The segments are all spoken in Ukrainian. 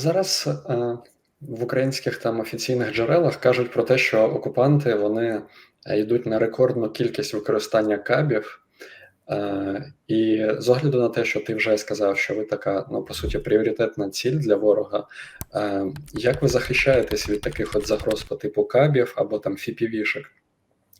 Зараз е, в українських там офіційних джерелах кажуть про те, що окупанти вони е, йдуть на рекордну кількість використання кабів. Е, і з огляду на те, що ти вже сказав, що ви така, ну по суті, пріоритетна ціль для ворога. Як ви захищаєтесь від таких от загроз по типу кабів або там фіпівішек?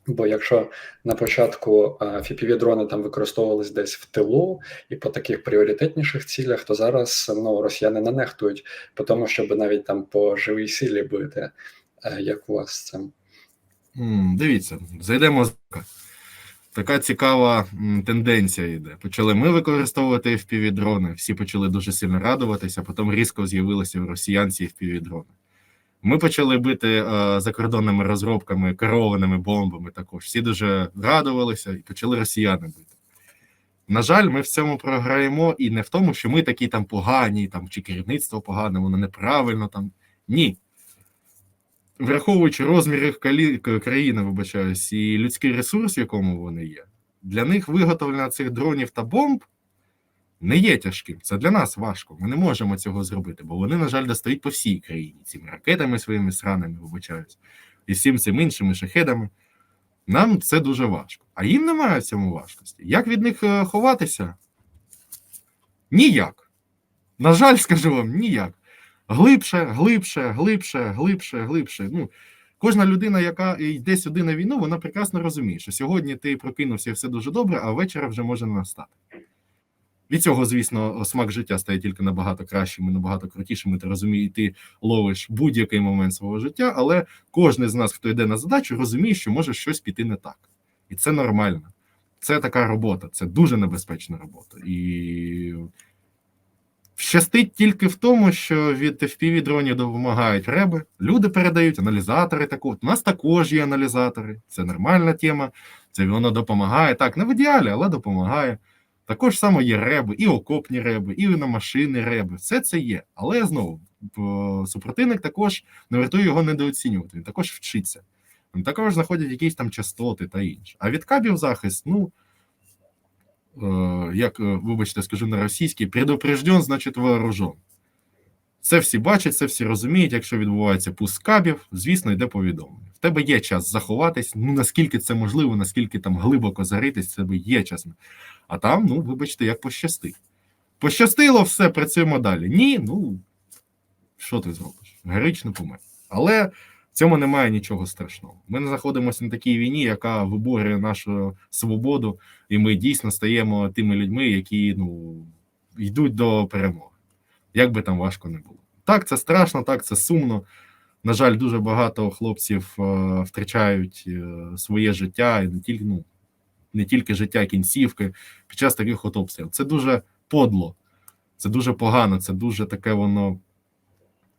Бо якщо на початку fpv дрони там використовувались десь в тилу і по таких пріоритетніших цілях, то зараз ну росіяни не нехтують по тому, щоб навіть там по живій силі бити. Е, Як у вас з цим? Дивіться, зайдемо така цікава тенденція йде. Почали ми використовувати fpv дрони всі почали дуже сильно радуватися, потім різко з'явилися в росіянці fpv дрони Ми почали бити е, закордонними розробками, керованими бомбами. Також всі дуже радувалися і почали росіяни бити. На жаль, ми в цьому програємо, і не в тому, що ми такі там погані, там чи керівництво погане, воно неправильно там. Ні. Враховуючи розміри калі- країни, вибачаюсь, і людський ресурс, в якому вони є, для них виготовлення цих дронів та бомб не є тяжким. Це для нас важко. Ми не можемо цього зробити, бо вони, на жаль, достають по всій країні цими ракетами своїми сранами, вибачаюсь, і всім цим іншими шахедами. Нам це дуже важко. А їм немає в цьому важкості. Як від них е, ховатися? Ніяк. На жаль, скажу вам, ніяк. Глибше, глибше, глибше, глибше, глибше. Ну, Кожна людина, яка йде сюди на війну, вона прекрасно розуміє, що сьогодні ти прокинувся і все дуже добре, а вечора вже може настати. Від цього, звісно, смак життя стає тільки набагато кращим і набагато крутішим. Ти розумієш, ти ловиш будь-який момент свого життя, але кожен з нас, хто йде на задачу, розуміє, що може щось піти не так. І це нормально. Це така робота, це дуже небезпечна робота. І щастить тільки в тому, що від fpv дронів допомагають реби, люди передають аналізатори. таку. У нас також є аналізатори, це нормальна тема, це воно допомагає. Так, не в ідеалі, але допомагає. Також само є реби, і окопні реби, і на машини реби. Все це є. Але знову супротивник також не вартує його недооцінювати. Він також вчиться. Він також знаходять якісь там частоти та інше. А від кабів захист, ну е, як е, вибачте, скажу на російській, предупрежден, значить вооружен. Це всі бачать, це всі розуміють. Якщо відбувається пуск кабів, звісно, йде повідомлення. В тебе є час заховатись. Ну наскільки це можливо, наскільки там глибоко заритись, в тебе є час. А там, ну, вибачте, як пощастить. Пощастило, все, працюємо далі. Ні, ну що ти зробиш? Героїчно помер. Але в цьому немає нічого страшного. Ми не знаходимося на такій війні, яка виборює нашу свободу, і ми дійсно стаємо тими людьми, які ну, йдуть до перемоги. Як би там важко не було. Так, це страшно, так, це сумно. На жаль, дуже багато хлопців е, втрачають е, своє життя і не тільки ну, не тільки життя кінцівки під час таких от обстрілів. Це дуже подло, це дуже погано, це дуже таке воно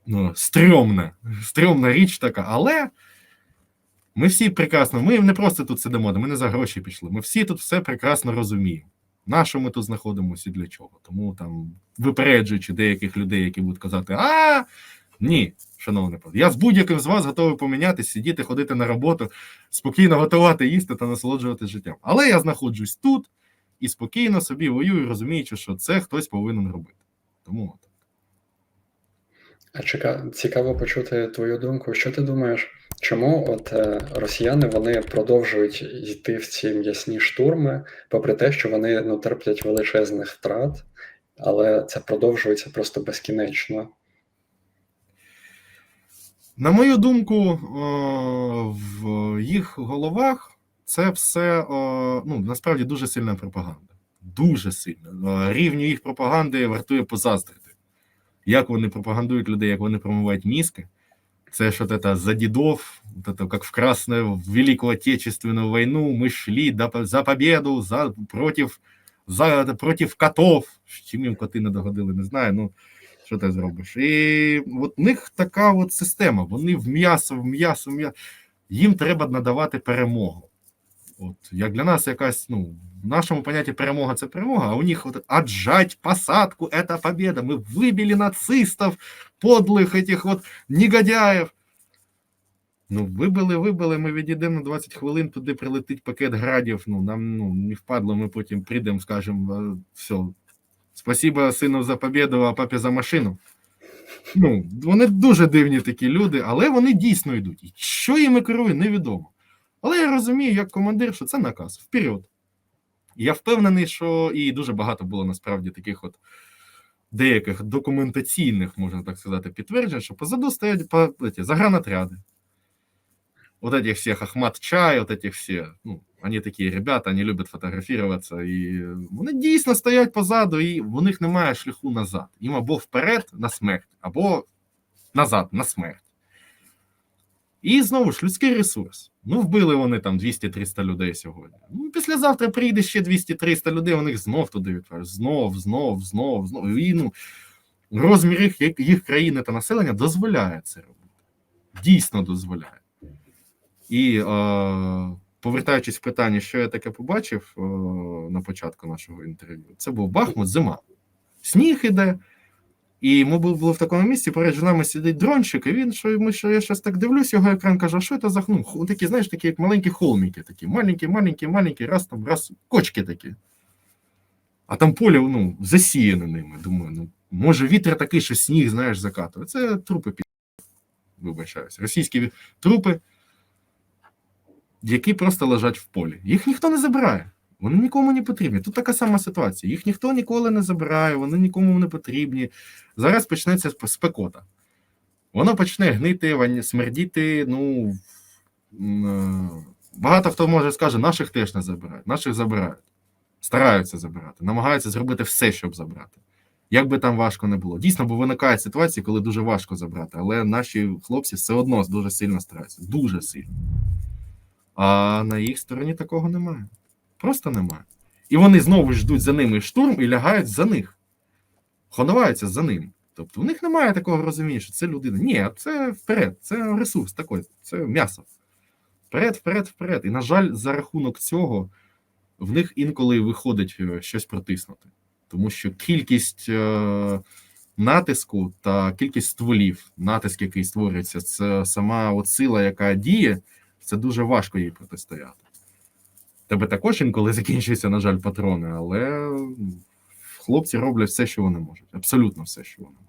ну, стрьомне, стрьомна річ така, але ми всі прекрасно, ми не просто тут сидимо, ми не за гроші пішли. Ми всі тут все прекрасно розуміємо. На що ми тут знаходимося і для чого? Тому там, випереджуючи деяких людей, які будуть казати, а ні, шановне я з будь-яким з вас готовий помінятися, сидіти, ходити на роботу, спокійно готувати, їсти та насолоджувати життям. Але я знаходжусь тут і спокійно собі воюю, розуміючи, що це хтось повинен робити. Тому от. А чека... цікаво почути твою думку. Що ти думаєш, чому от е, росіяни вони продовжують йти в ці м'ясні штурми, попри те, що вони ну, терплять величезних втрат, але це продовжується просто безкінечно? На мою думку, в їх головах це все ну, насправді дуже сильна пропаганда. Дуже сильна. Рівню їх пропаганди вартує позаздрити. Як вони пропагандують людей, як вони промивають мізки. Це що это за дедов, вот это как в Красную в Великую Отечественную войну мы шли за победу, за против, за против котов. Чим їм коти не догодили, не знаю. Ну що ти зробиш? І от в них така от система. Вони в м'ясо, в м'ясо, в м'ясо. Їм треба надавати перемогу. От як для нас якась, ну, в нашому понятті перемога це перемога, а у них от отжать посадку це победа. Ми вибили нацистів, подлих этих от негодяїв. Ну, вибили, вибили, ми відійдемо на 20 хвилин, туди прилетить пакет градів. Ну, нам ну, не впадло, ми потім прийдемо, скажемо, все, Спасибо сину за победу, а папі за машину. Ну, вони дуже дивні такі люди, але вони дійсно йдуть. І що їм керує, невідомо. Але я розумію, як командир, що це наказ вперед. І Я впевнений, що і дуже багато було насправді таких от деяких документаційних, можна так сказати, підтверджень, що позаду стоять по, эти, загранотряди. Вот этих всех Ахмат Чай, вот этих все, ну, вони такі ребята, вони люблять фотографуватися, і вони дійсно стоять позаду, і у них немає шляху назад. Їм або вперед на смерть, або назад на смерть. І знову ж людський ресурс. Ну, вбили вони там 200-300 людей сьогодні. Ну, післязавтра прийде ще 200-300 людей, вони знов туди відправляють. Знов, знов, знов, знов. І ну, розмір їх, їх країни та населення дозволяє це робити. Дійсно дозволяє. І е, повертаючись в питання, що я таке побачив е, на початку нашого інтерв'ю, це був Бахмут, зима. Сніг іде, і ми були в такому місці, перед нами сидить дрончик, і він, що, ми, що я щось так дивлюсь, його екран каже, а що це за ну, такі, знаєш, такі як маленькі холмики, такі, маленькі, маленькі, маленькі, раз там, раз, кочки такі. А там поле, ну, засіяне ними. Думаю, ну, може вітер такий, що сніг, знаєш, закатує. Це трупи під. Вибачаюсь. Російські трупи, які просто лежать в полі. Їх ніхто не забирає. Вони нікому не потрібні. Тут така сама ситуація. Їх ніхто ніколи не забирає, вони нікому не потрібні. Зараз почнеться спекота. Воно почне гнити, смердіти. Ну е, багато хто може скаже, наших теж не забирають. Наших забирають. Стараються забирати, намагаються зробити все, щоб забрати. Як би там важко не було. Дійсно, бо виникають ситуації, коли дуже важко забрати, але наші хлопці все одно дуже сильно стараються. Дуже сильно. А на їх стороні такого немає. Просто немає. І вони знову ждуть за ними штурм і лягають за них. Ховаються за ним. Тобто у них немає такого розуміння, що це людина. Ні, це вперед, це ресурс такий, це м'ясо. Вперед, вперед, вперед. І, на жаль, за рахунок цього в них інколи виходить е, щось протиснути. Тому що кількість е, натиску та кількість стволів, натиск, який створюється, це сама от сила, яка діє, це дуже важко їй протистояти. Тебе також інколи закінчуються, на жаль, патрони, але хлопці роблять все, що вони можуть. Абсолютно все, що вони можуть.